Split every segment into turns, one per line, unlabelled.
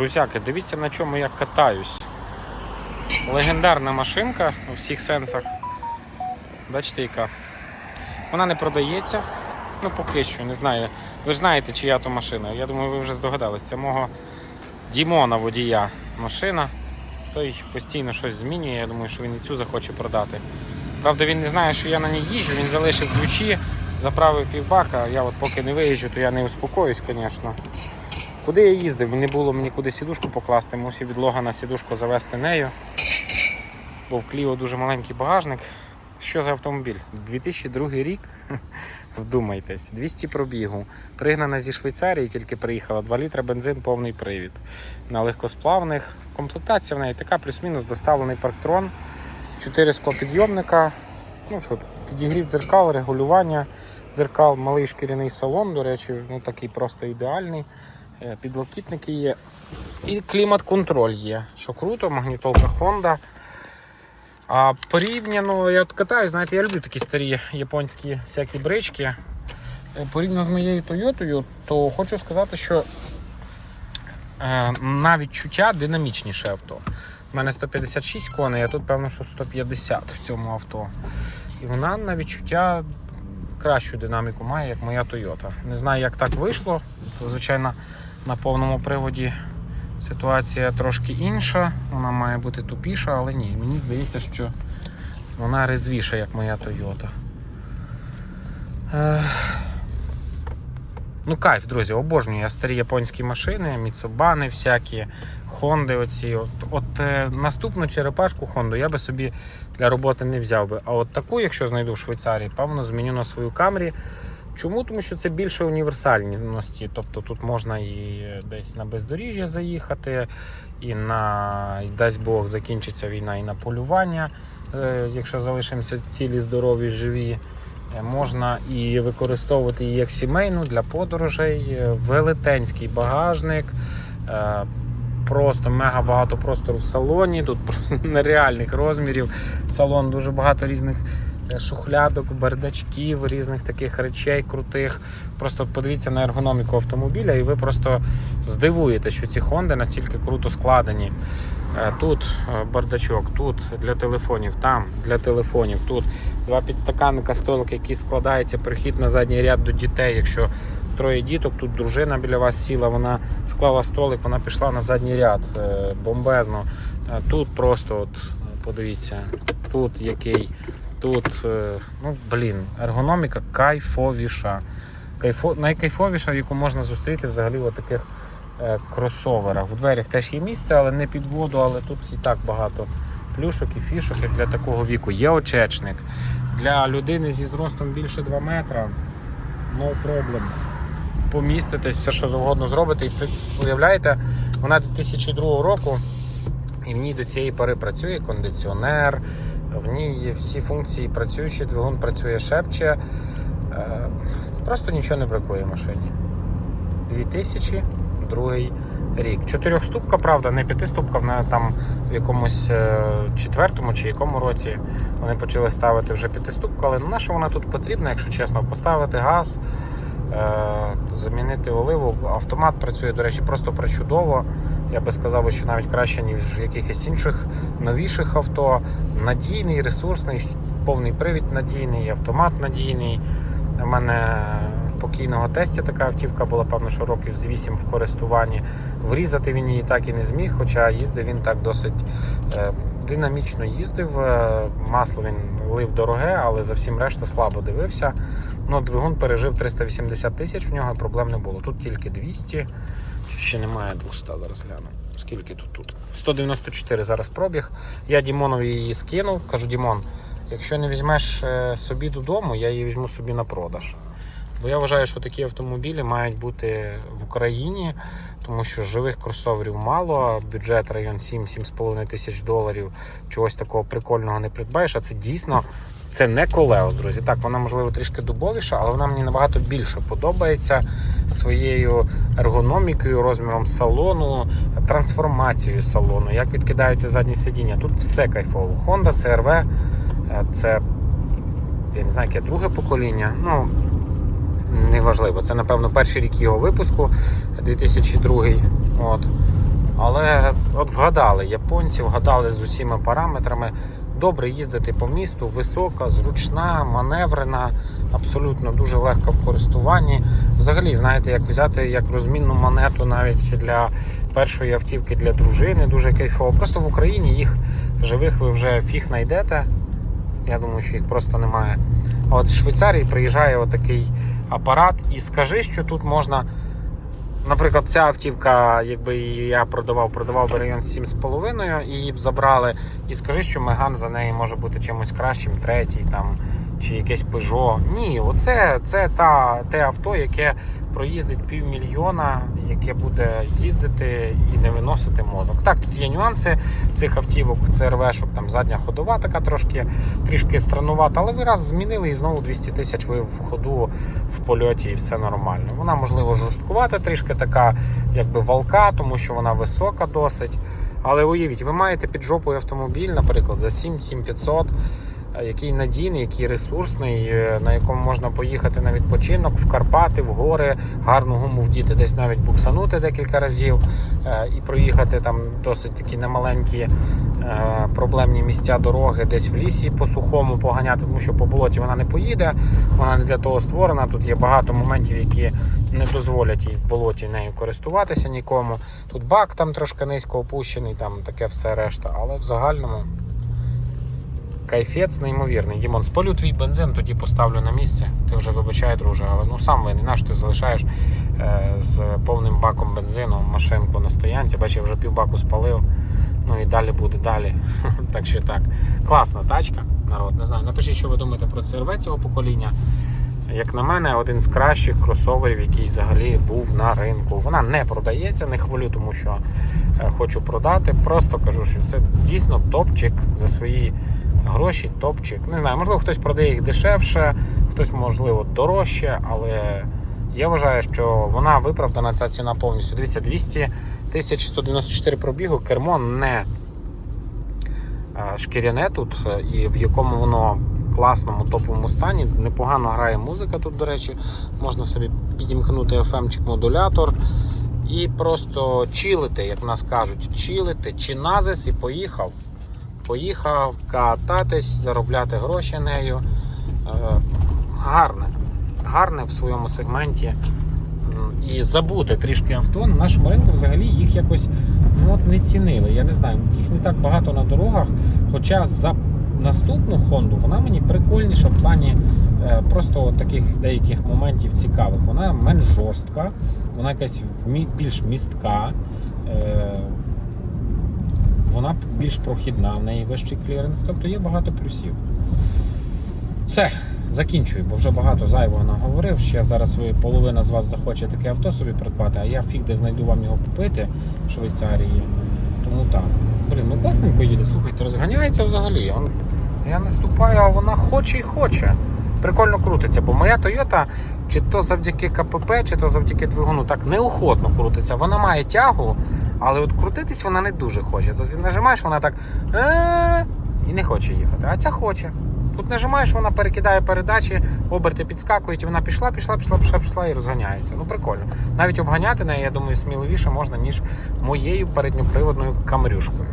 Друзяки, дивіться на чому я катаюсь. Легендарна машинка у всіх сенсах. Бачите, яка. Вона не продається. Ну, поки що, не знаю. Ви ж знаєте, чия то машина. Я думаю, ви вже здогадались. Це мого Дімона водія машина. Той постійно щось змінює. Я думаю, що він і цю захоче продати. Правда, він не знає, що я на ній їжджу, він залишив ключі, заправив півбака. Я от поки не виїжджу, то я не успокоюсь, звісно. Куди я їздив? Не було мені куди сідушку покласти, мусив від Логана сідушку завести нею. Бо в Кліо дуже маленький багажник. Що за автомобіль? 2002 рік. Вдумайтесь, 200 пробігу. Пригнана зі Швейцарії, тільки приїхала. 2 літра бензин, повний привід. На легкосплавних. Комплектація в неї така, плюс-мінус доставлений парктрон. 4 склопідйомника. Ну що, підігрів дзеркал, регулювання дзеркал, малий шкіряний салон, до речі, ну такий просто ідеальний. Е, Підлокітники є. І клімат-контроль є. Що круто, магнітолка Honda. А порівняно, я от катаюсь, знаєте, я люблю такі старі японські всякі брички. Е, Порівняно з моєю Тойотою, то хочу сказати, що е, на відчуття динамічніше авто. У мене 156 коней, а тут, певно, що 150 в цьому авто. І вона на відчуття кращу динаміку має, як моя Toyota. Не знаю, як так вийшло. Звичайно, на повному приводі ситуація трошки інша. Вона має бути тупіша, але ні. Мені здається, що вона резвіша, як моя Toyota. Ну, кайф, друзі, обожнюю я старі японські машини, Міцубани всякі, Хонди оці. От, от е, наступну черепашку Хонду я би собі для роботи не взяв би. А от таку, якщо знайду в Швейцарії, певно, зміню на свою камрі. Чому? Тому що це більше універсальності. Тобто тут можна і десь на бездоріжжя заїхати, і на, і дасть Бог, закінчиться війна і на полювання, е, якщо залишимося цілі, здорові, живі. Е, Можна і використовувати її як сімейну для подорожей, Е, велетенський багажник, просто мега багато простору в салоні, тут нереальних розмірів. Салон дуже багато різних шухлядок, бардачків, різних таких речей крутих. Просто подивіться на ергономіку автомобіля, і ви просто здивуєте, що ці Хонди настільки круто складені. Е, Тут е, бардачок, тут для телефонів, там для телефонів, тут два підстаканника, столик, який складається, перехід на задній ряд до дітей. Якщо троє діток, тут дружина біля вас сіла, вона склала столик, вона пішла на задній ряд. Е, Бомбезно. Е, Тут просто, от, е, подивіться, тут який, тут, е, ну блін, ергономіка кайфовіша. Кайфо... Найкайфовіша, яку можна зустріти взагалі в таких е, кросоверах. В дверях теж є місце, але не під воду, але тут і так багато плюшок і фішок, як для такого віку. Є очечник. Для людини зі зростом більше 2 метра no problem. Поміститесь, все, що завгодно зробите. І уявляєте, вона 2002 року, і в ній до цієї пори працює кондиціонер, в ній всі функції працюючі, двигун працює шепче. Е, Просто нічого не бракує машині. 2002 рік. Чотирьохступка, правда, не п'ятиступка, вона там в якомусь е, четвертому чи якому році вони почали ставити вже п'ятиступку, але на що вона тут потрібна, якщо чесно, поставити газ, замінити оливу. Автомат працює, до речі, просто причудово. Я би сказав, що навіть краще, ніж в якихось інших новіших авто. Надійний, ресурсний, повний привід надійний, автомат надійний. У мене в покійного тесті така автівка була, певно, що років з 8 в користуванні. Врізати він її так і не зміг, хоча їздив він так досить е, динамічно їздив. Е, Масло він лив дороге, але за всім решта слабо дивився. Ну, Двигун пережив 380 тисяч, в нього проблем не було. Тут тільки 200, чи ще немає 200, зараз гляну. Скільки тут тут? 194 зараз пробіг. Я Дімонові її скинув. Кажу, Дімон, якщо не візьмеш е, собі додому, я її візьму собі на продаж. Бо я вважаю, що такі автомобілі мають бути в Україні, тому що живих кросоверів мало, бюджет район 7-7,5 тисяч доларів. Чогось такого прикольного не придбаєш. А це дійсно це не колеос, друзі. Так, вона можливо трішки дубовіша, але вона мені набагато більше подобається своєю ергономікою, розміром салону, трансформацією салону, як відкидається задні сидіння. Тут все кайфово. Honda CRV, е, це я не знаю, яке друге покоління. Ну, неважливо. Це, напевно, перший рік його випуску 2002. От. от вгадали японці, вгадали з усіма параметрами. Добре їздити по місту, висока, зручна, маневрена, абсолютно дуже легка в користуванні. Взагалі, знаєте, як взяти як розмінну монету навіть для першої автівки для дружини, дуже кайфово. Просто в Україні їх живих ви вже фіг знайдете. Я думаю, що їх просто немає. А от з Швейцарії приїжджає отакий апарат, і скажи, що тут можна. Наприклад, ця автівка, якби її я продавав, продавав би район 7,5, її б забрали. І скажи, що Меган за неї може бути чимось кращим, третій там, чи якесь Peugeot. Ні, оце це та, те авто, яке проїздить півмільйона, яке буде їздити і не виносити мозок. Так, тут є нюанси цих автівок, ЦРВшок, там задня ходова така трошки трішки странувата, але ви раз змінили і знову 200 тисяч ви в ходу в польоті і все нормально. Вона, можливо, жорсткувата, трішки така, якби валка, тому що вона висока досить. Але уявіть, ви маєте під жопою автомобіль, наприклад, за 7-7500, е, який надійний, який ресурсний, е, на якому можна поїхати на відпочинок в Карпати, в гори, гарну гуму вдіти, десь навіть буксанути декілька разів е, і проїхати там досить такі немаленькі е, проблемні місця дороги, десь в лісі по сухому поганяти, тому що по болоті вона не поїде, вона не для того створена. Тут є багато моментів, які не дозволять їй в болоті нею користуватися нікому. Тут бак там трошки низько опущений, там таке все решта, але в загальному. Кайфець неймовірний. Дімон, спалю твій бензин, тоді поставлю на місце. Ти вже вибачай, друже, але ну сам винен, наш ти залишаєш е, з повним баком бензину машинку на стоянці. Бачиш, я вже півбаку спалив. Ну і далі буде далі. так що так. Класна тачка, народ. Не знаю. Напишіть, що ви думаєте про CRV цього покоління. Як на мене, один з кращих кросоверів, який взагалі був на ринку. Вона не продається, не хвалю, тому що е, хочу продати. Просто кажу, що це дійсно топчик за свої гроші, топчик. Не знаю, можливо, хтось продає їх дешевше, хтось, можливо, дорожче, але я вважаю, що вона виправдана ця ціна повністю. Дивіться, 200 тисяч 194 пробігу, кермо не шкіряне тут, е, і в якому воно класному топовому стані. Непогано грає музика тут, до речі, можна собі підімкнути FM-чик модулятор. І просто чилити, як нас кажуть, чилити, чиназис і поїхав. Поїхав кататись, заробляти гроші нею. Е, гарне, гарне в своєму сегменті. І забути трішки авто на нашому ринку взагалі їх якось ну, от не цінили. Я не знаю, їх не так багато на дорогах. Хоча за наступну Хонду вона мені прикольніша в плані е, просто таких деяких моментів цікавих. Вона менш жорстка, вона якась більш містка. Е, вона більш прохідна, в неї вищий кліренс, тобто є багато плюсів. Все, закінчую, бо вже багато зайвого наговорив. Ще зараз ви половина з вас захоче таке авто собі придбати, а я фіг де знайду вам його купити в Швейцарії. Тому так. Блін, ну класненько їде, слухайте, розганяється взагалі. Я наступаю, а вона хоче і хоче. Прикольно крутиться, бо моя Toyota, чи то завдяки КПП, чи то завдяки двигуну, так неохотно крутиться. Вона має тягу, але от крутитись вона не дуже хоче. Тобто нажимаєш, вона так і не хоче їхати. А ця хоче. Тут нажимаєш, вона перекидає передачі, оберти підскакують, і вона пішла, пішла, пішла, пішла, пішла і розганяється. Ну прикольно. Навіть обганяти неї, я думаю, сміливіше можна, ніж моєю передньоприводною камрюшкою.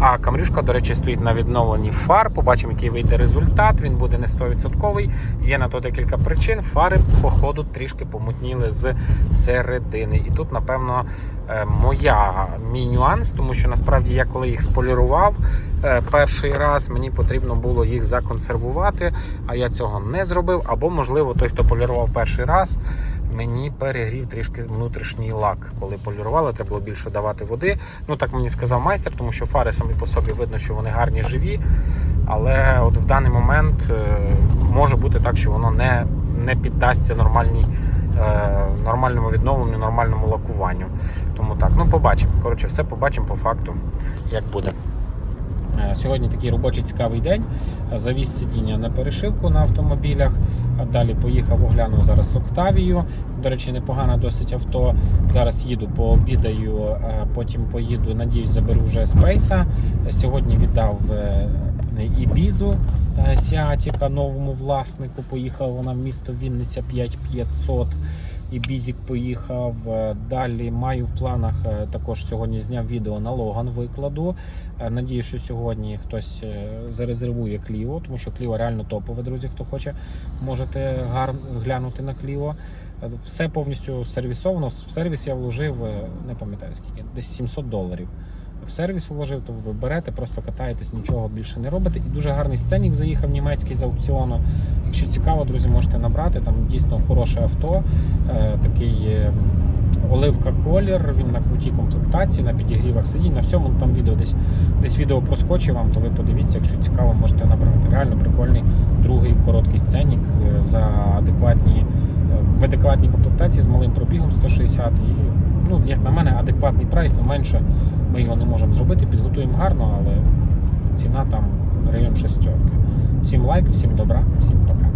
А камрюшка, до речі, стоїть на відновленні фар. Побачимо, який вийде результат. Він буде не 100%. Є на то декілька причин. Фари, по ходу, трішки помутніли з середини. І тут, напевно, е, моя мій нюанс, тому що насправді я коли їх сполірував е, перший раз, мені потрібно було їх законсервувати, а я цього не зробив. Або, можливо, той, хто полірував перший раз, мені перегрів трішки внутрішній лак. Коли полірували, треба було більше давати води. Ну так мені сказав майстер, тому що фари самі по собі видно, що вони гарні, живі. Але от в даний момент е, може бути так, що воно не, не піддасться нормальній, е, нормальному відновленню, нормальному лакуванню. Тому так, ну побачимо. Коротше, все побачимо по факту, як буде. Е, Сьогодні такий робочий цікавий день. Завіз сидіння на перешивку на автомобілях. Далі поїхав, оглянув зараз Октавію. До речі, непогано досить авто. Зараз їду, пообідаю, потім поїду, надіюсь, заберу вже спейса. Сьогодні віддав е, Ібізу Сіатіка новому власнику. Поїхала вона в місто Вінниця 5500. І Бізік поїхав. Е, Далі маю в планах е, також сьогодні зняв відео на Логан викладу. Е, Надію, що сьогодні хтось зарезервує Кліо, тому що Кліо реально топове, друзі. Хто хоче, можете гарно глянути на Кліо. Все повністю сервісовано. В сервіс я вложив, не пам'ятаю скільки, десь 700 доларів. В сервіс вложив, то ви берете, просто катаєтесь, нічого більше не робите. І дуже гарний сценік заїхав німецький з аукціону. Якщо цікаво, друзі, можете набрати. Там дійсно хороше авто, е, такий е, оливка колір. Він на крутій комплектації, на підігрівах сидінь. На всьому там відео десь десь відео проскочить вам, то ви подивіться, якщо цікаво, можете набрати. Реально прикольний другий короткий сценік е, за адекватні в адекватній комплектації з малим пробігом 160 і ну, як на мене, адекватний прайс, не менше ми його не можемо зробити, підготуємо гарно, але ціна там район шестерки. Всім лайк, всім добра, всім пока.